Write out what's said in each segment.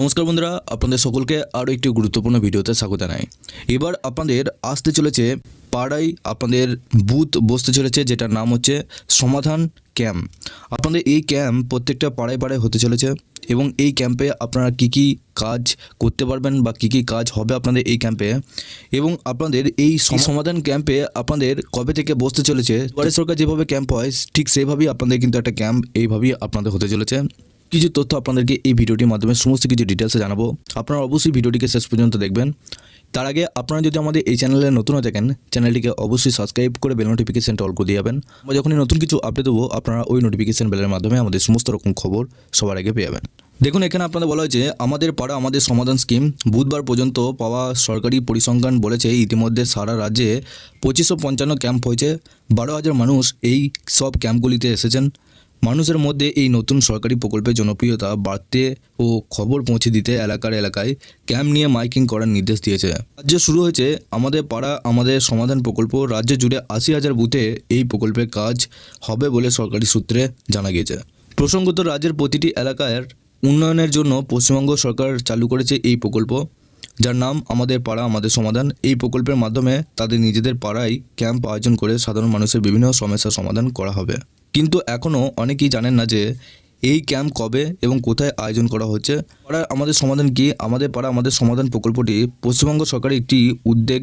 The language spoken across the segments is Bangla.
নমস্কার বন্ধুরা, আপনাদের সকলকে আরও একটি গুরুত্বপূর্ণ ভিডিওতে স্বাগত জানাই। এবার আপনাদের আসতে চলেছে পাড়ায় আপনাদের বুথ বসতে চলেছে, যেটার নাম হচ্ছে সমাধান ক্যাম্প। আপনাদের এই ক্যাম্প প্রত্যেকটা পাড়ায় পাড়ায় হতে চলেছে এবং এই ক্যাম্পে আপনারা কি কি কাজ করতে পারবেন বা কি কি কাজ হবে আপনাদের এই ক্যাম্পে এবং আপনাদের এই সমাধান ক্যাম্পে আপনাদের কবে থেকে বসতে চলেছে সরকার যেভাবে ক্যাম্প হয়, ঠিক সেভাবেই আপনাদের কিন্তু একটা ক্যাম্প এইভাবেই আপনাদের হতে চলেছে। কিছু তথ্য আপনাদেরকে এই ভিডিওটির মাধ্যমে, সমস্ত কিছু ডিটেলসে জানাব। আপনারা অবশ্যই ভিডিওটিকে শেষ পর্যন্ত দেখবেন। তার আগে আপনারা যদি আমাদের এই চ্যানেলে নতুন হয়ে থাকেন, চ্যানেলটিকে অবশ্যই সাবস্ক্রাইব করে বেল নোটিফিকেশনটা অল করে দিয়ে যাবেন। আমরা যখনই নতুন কিছু আপডেট দেবো, আপনারা ওই নোটিফিকেশন বেলের মাধ্যমে আমাদের সমস্ত রকম খবর সবার আগে পেয়ে যাবেন। দেখুন, এখানে আপনাদের বলা হয়েছে, আমাদের পাড়া, আমাদের সমাধান স্কিম বুধবার পর্যন্ত পাওয়া সরকারি পরিসংখ্যান বলেছে, ইতিমধ্যে সারা রাজ্যে পঁচিশশো পঞ্চান্ন ক্যাম্প হয়েছে। বারো হাজার মানুষ এই সব ক্যাম্পগুলিতে এসেছেন। মানুষের মধ্যে এই নতুন সরকারি প্রকল্পের জনপ্রিয়তা বাড়তে ও খবর পৌঁছে দিতে এলাকার এলাকায় ক্যাম্প নিয়ে মাইকিং করার নির্দেশ দিয়েছে। রাজ্যে শুরু হয়েছে আমাদের পাড়া, আমাদের সমাধান প্রকল্প। রাজ্য জুড়ে আশি হাজার বুথে এই প্রকল্পের কাজ হবে বলে সরকারি সূত্রে জানা গিয়েছে। প্রসঙ্গত রাজ্যের প্রতিটি এলাকার উন্নয়নের জন্য পশ্চিমবঙ্গ সরকার চালু করেছে এই প্রকল্প। যার নাম আমাদের পাড়া, আমাদের সমাধান। এই প্রকল্পের মাধ্যমে তাদের নিজেদের পাড়ায় ক্যাম্প আয়োজন করে সাধারণ মানুষের বিভিন্ন সমস্যার সমাধান করা হবে। কিন্তু এখনও অনেকেই জানেন না যে এই ক্যাম্প কবে এবং কোথায় আয়োজন করা হচ্ছে। পাড়া আমাদের সমাধান কি? আমাদের পাড়া আমাদের সমাধান প্রকল্পটি পশ্চিমবঙ্গ সরকারের একটি উদ্যোগ।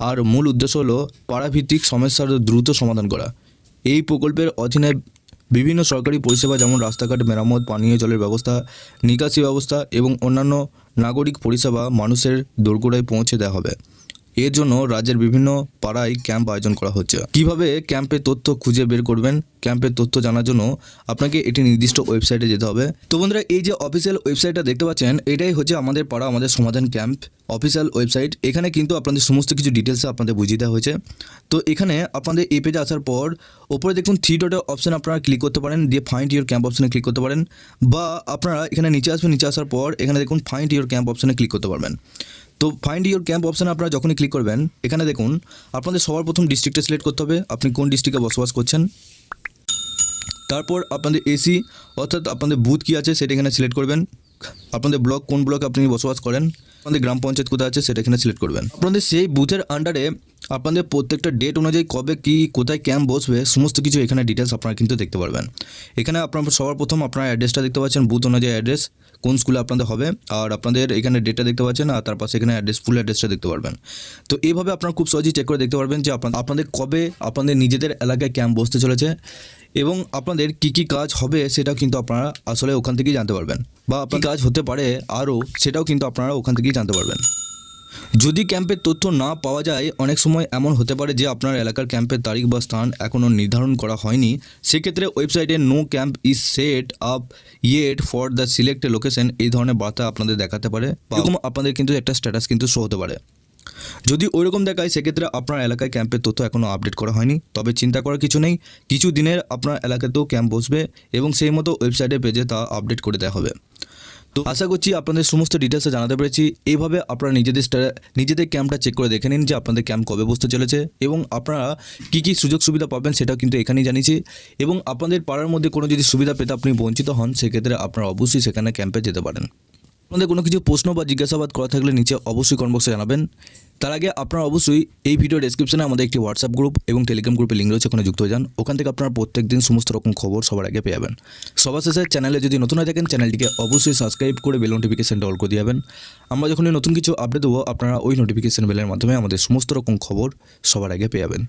আর মূল উদ্দেশ্য হলো পাড়াভিত্তিক সমস্যার দ্রুত সমাধান করা। এই প্রকল্পের অধীনে বিভিন্ন সরকারি পরিষেবা যেমন রাস্তাঘাট, মেরামত, পানীয় জলের ব্যবস্থা, নিকাশি ব্যবস্থা এবং অন্যান্য নাগরিক পরিষেবা মানুষের দোরগোড়ায় পৌঁছে দেওয়া হবে। এর জন্য রাজ্যের বিভিন্ন পাড়ায় ক্যাম্প আয়োজন করা হচ্ছে। কীভাবে ক্যাম্পের তথ্য খুঁজে বের করবেন? ক্যাম্পের তথ্য জানার জন্য আপনাকে এটি নির্দিষ্ট ওয়েবসাইটে যেতে হবে। তো বন্ধুরা, এই যে অফিসিয়াল ওয়েবসাইটটা দেখতে পাচ্ছেন, এটাই হচ্ছে আমাদের পাড়া, আমাদের সমাধান ক্যাম্প অফিসিয়াল ওয়েবসাইট এখানে কিন্তু আপনাদের সমস্ত কিছু ডিটেলস আপনাদের বুঝিয়ে দেওয়া হয়েছে। তো এখানে আপনাদের এই পেজে আসার পর ওপরে দেখুন থ্রি ডটের অপশন আপনারা ক্লিক করতে পারেন, দিয়ে ফাইন্ড ইউর ক্যাম্প অপশনে ক্লিক করতে পারেন। বা আপনারা এখানে নিচে আসবেন, নিচে আসার পর এখানে দেখুন ফাইন্ড ইউর ক্যাম্প অপশনে ক্লিক করতে পারবেন। তো ফাইন্ড ইউর ক্যাম্প অপশানে আপনারা যখনই ক্লিক করবেন, এখানে দেখুন, আপনাদের সবার প্রথম ডিস্ট্রিক্টে সিলেক্ট করতে হবে, আপনি কোন ডিস্ট্রিক্টে বসবাস করছেন। তারপর আপনাদের এসি অর্থাৎ আপনাদের বুথ কী আছে সেটা এখানে সিলেক্ট করবেন। আপনাদের ব্লক কোন ব্লকে আপনি বসবাস করেন, আপনাদের গ্রাম পঞ্চায়েত কোথায় আছে সেটা এখানে সিলেক্ট করবেন। আপনাদের সেই বুথের আন্ডারে আপনাদের প্রত্যেকটা ডেট অনুযায়ী কবে কি, কোথায় ক্যাম্প বসবে, সমস্ত কিছু এখানে ডিটেলস আপনারা কিন্তু দেখতে পারবেন। এখানে আপনার সবার প্রথম আপনার অ্যাড্রেসটা দেখতে পাচ্ছেন বুথ অনুযায়ী অ্যাড্রেস কোন স্কুলে আপনাদের হবে, আর আপনাদের এখানে ডেটটা দেখতে পাচ্ছেন, আর তার পাশে এখানে অ্যাড্রেস ফুল অ্যাড্রেসটা দেখতে পারবেন। তো এইভাবে আপনারা খুব সহজেই চেক করে দেখতে পারবেন যে আপনাদের কবে আপনাদের নিজেদের এলাকায় ক্যাম্প বসতে চলেছে, এবং আপনাদের কি কি কাজ হবে সেটাও কিন্তু আপনারা আসলে ওখান থেকেই জানতে পারবেন, বা আপনার কাজ হতে পারে আরও, সেটাও কিন্তু আপনারা ওখান থেকেই জানতে পারবেন। যদি ক্যাম্পের তথ্য না পাওয়া যায়, অনেক সময় এমন হতে পারে যে আপনার এলাকার ক্যাম্পের তারিখ বা স্থান এখনও নির্ধারণ করা হয়নি। সেক্ষেত্রে ওয়েবসাইটে no camp is set up yet for the selected location এই ধরনের বার্তা আপনাদের দেখাতে পারে এরকম আপনাদের কিন্তু একটা স্ট্যাটাস কিন্তু শো হতে পারে। যদি ওইরকম দেখায়, সেক্ষেত্রে আপনার এলাকায় ক্যাম্পের তথ্য এখনও আপডেট করা হয়নি। তবে চিন্তা করার কিছু নেই, কিছু দিনের আপনার এলাকাতেও ক্যাম্প বসবে এবং সেই মতো ওয়েবসাইটে পেজে তা আপডেট করে দেওয়া হবে। তো আশা করছি আপনাদের সমস্ত ডিটেলসে জানাতে পেরেছি। এইভাবে আপনারা নিজেদের নিজেদের ক্যাম্পটা চেক করে দেখে নিন যে আপনাদের ক্যাম্প কবে বসতে চলেছে এবং আপনারা কি কি সুযোগ সুবিধা পাবেন সেটাও কিন্তু এখানেই জানিয়েছি। এবং আপনাদের পাড়ার মধ্যে কোনো যদি সুবিধা পেতে আপনি বঞ্চিত হন, সেক্ষেত্রে আপনারা অবশ্যই সেখানে ক্যাম্পে যেতে পারেন। আপনাদের কোনো কিছু প্রশ্ন বা জিজ্ঞাসাবাদ করা থাকলে নিচে অবশ্যই কমেন্ট জানাবেন। তার আগে আপনারা অবশ্যই এই ভিডিও ডেসক্রিপশনে আমাদের একটি হোয়াটসঅ্যাপ গ্রুপ এবং টেলিগ্রাম গ্রুপের লিঙ্ক রয়েছে, ওখানে যুক্ত হয়ে যান। ওখান থেকে আপনারা প্রত্যেক দিন সমস্ত রকম খবর সবার আগে পেয়ে যাবেন। সবার শেষে চ্যানেলে যদি নতুন হয়ে থাকেন চ্যানেলটিকে অবশ্যই সাবস্ক্রাইব করে বেল নোটিফিকেশনটা অল করে দিয়ে যাবেন। আমরা যখনই নতুন কিছু আপডেট দেবো, আপনারা ওই নোটিফিকেশন বেলের মাধ্যমে আমাদের সমস্ত রকম খবর সবার আগে পেয়ে যাবেন।